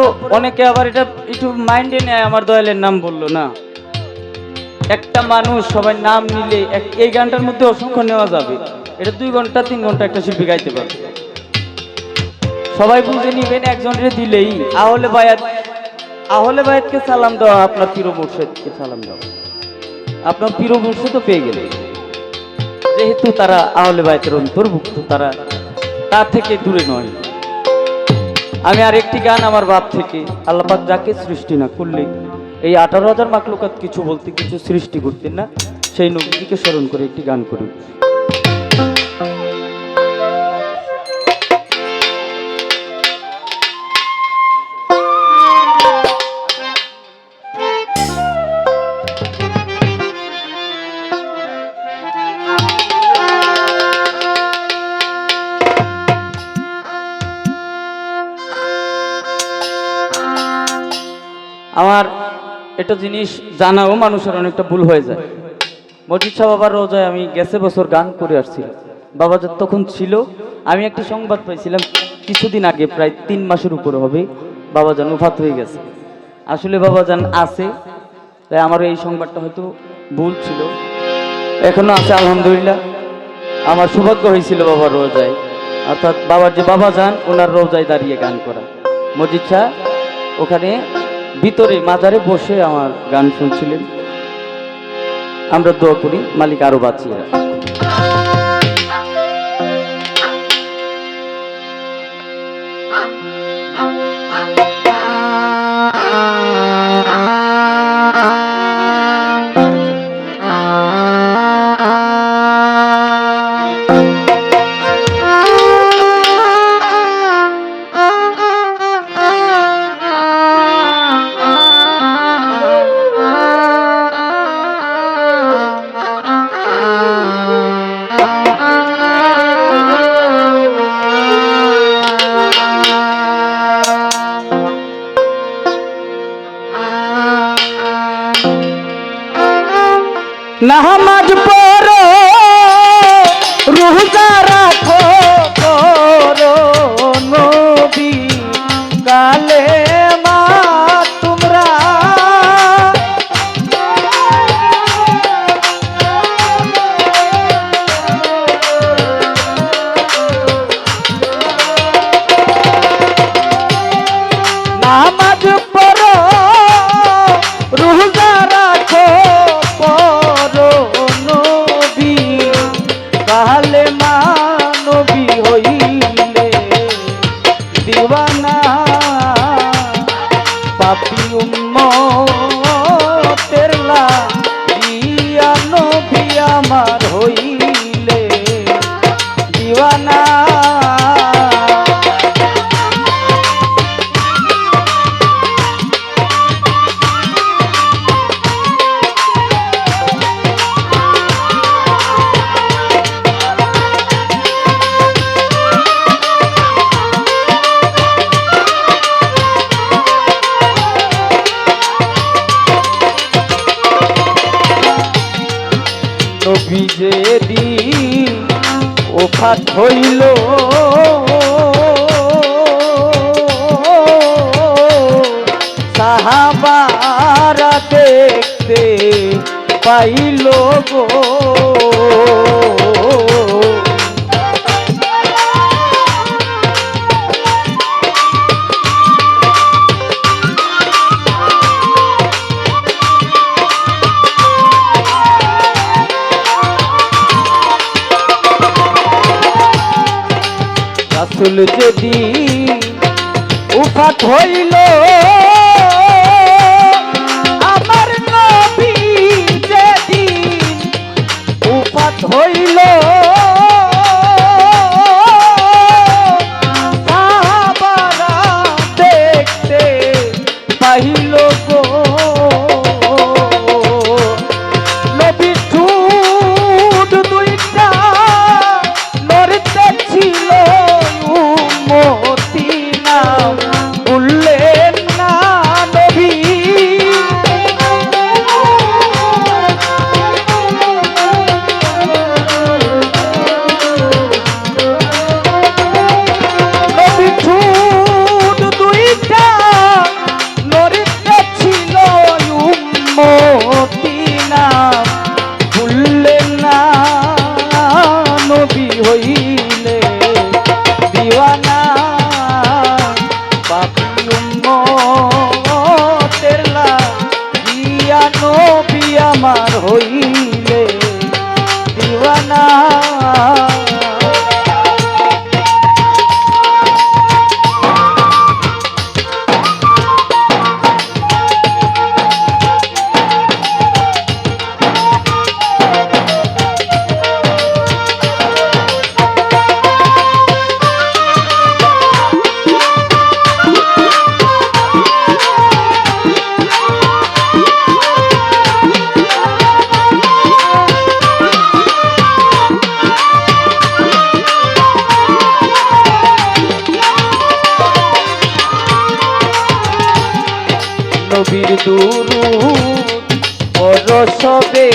তো অনেকে আবার এটা একটু মাইন্ডে নেয়, আমার দয়ালের নাম বলল না। একটা মানুষ সবাই নাম নিলে এই গানটার মধ্যে অসংখ্য নেওয়া যাবে। এটা দুই ঘণ্টা, তিন ঘণ্টা একটা শিল্পী গাইতে পারবে। সবাই বুঝে নিবেন, একজনের দিলেই। আহলে বায়াত, আহলে বায়াতকে সালাম দেওয়া, আপনার প্রিয় মুর্শেদকে সালাম দেওয়া। আপনার প্রিয় মুর্শেদও পেয়ে গেলে যেহেতু তারা আহলে বায়াতের অন্তর্ভুক্ত, তারা তার থেকে দূরে নয়। আমি আরেকটি গান আমার বাপ থেকে। আল্লাপাক যাকে সৃষ্টি না করলে, এই আঠারো হাজার মাকলুকাত কিছু বলতে কিছু সৃষ্টি করতেন না, সেই নবীকে স্মরণ করে একটি গান করি একটা জিনিস জানাও, মানুষের অনেকটা ভুল হয়ে যায়। মজিদ শাহ বাবার রোজায় আমি গেছে বছর গান করে আসছি। বাবা তখন ছিল, আমি একটা সংবাদ পাইছিলাম, কিছুদিন আগে, প্রায় তিন মাসের উপরে হবে বাবাজান উফাত হয়ে গেছে। আসলে বাবা যান আছে, তাই আমার এই সংবাদটা হয়তো ভুল ছিল। এখনও আছে, আলহামদুলিল্লাহ। আমার সৌভাগ্য হয়েছিল বাবার রোজায়। অর্থাৎ বাবার যে বাবা যান ওনার রোজায় দাঁড়িয়ে গান করা। মজিদ শাহ, ওখানে ভিতরে মাজারে বসে আমার গান শুনছিলেন আমরা দোয়া করি মালিক আরও বাঁচিয়ে রাখুন। নবী দি ও ফাট হইল। সাহাবারা দেখতে পাইল গো। রাসুল যদি উফাত হইল আমার নবী যেদিন উফাত হইল নবীর দুরু পরশবে।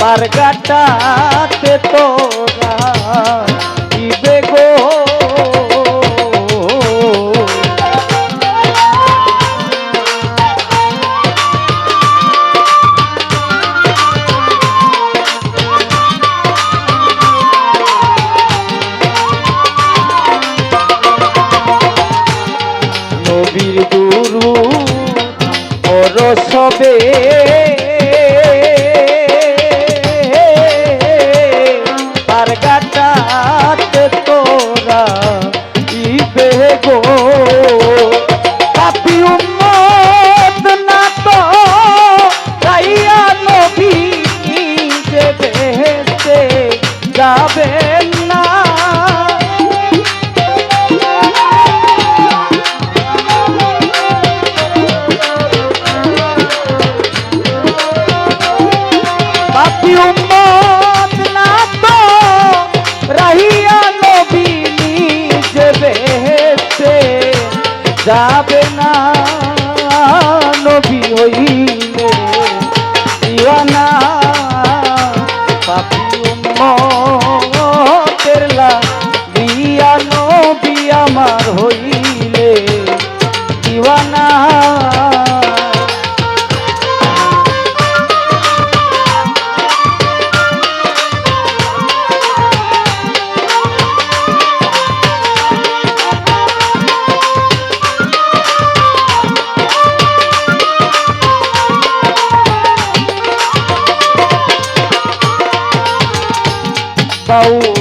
পারগাটাতে তোরা baú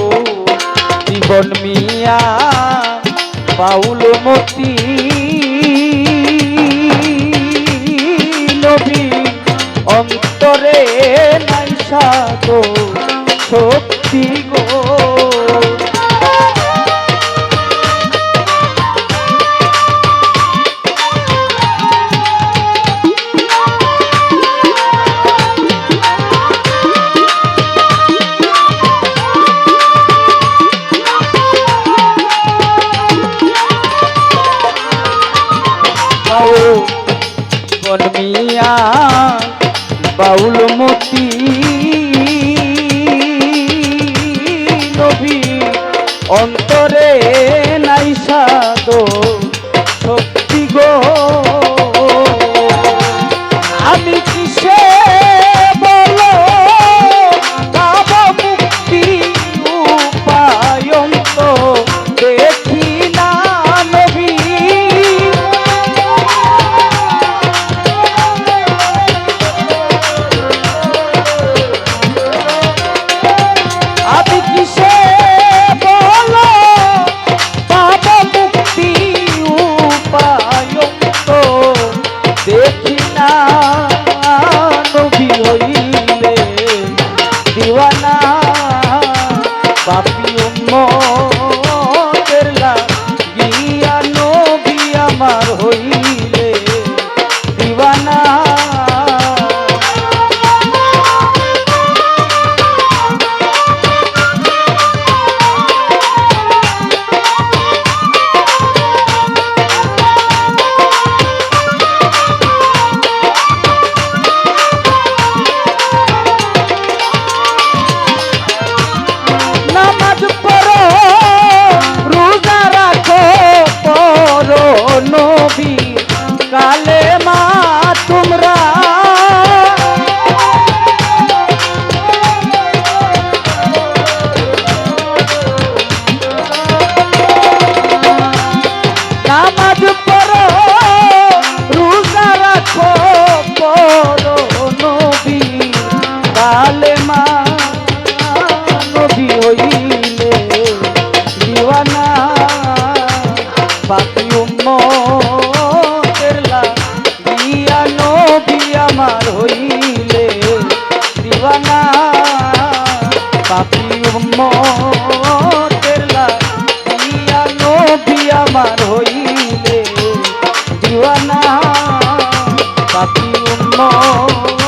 জন্ম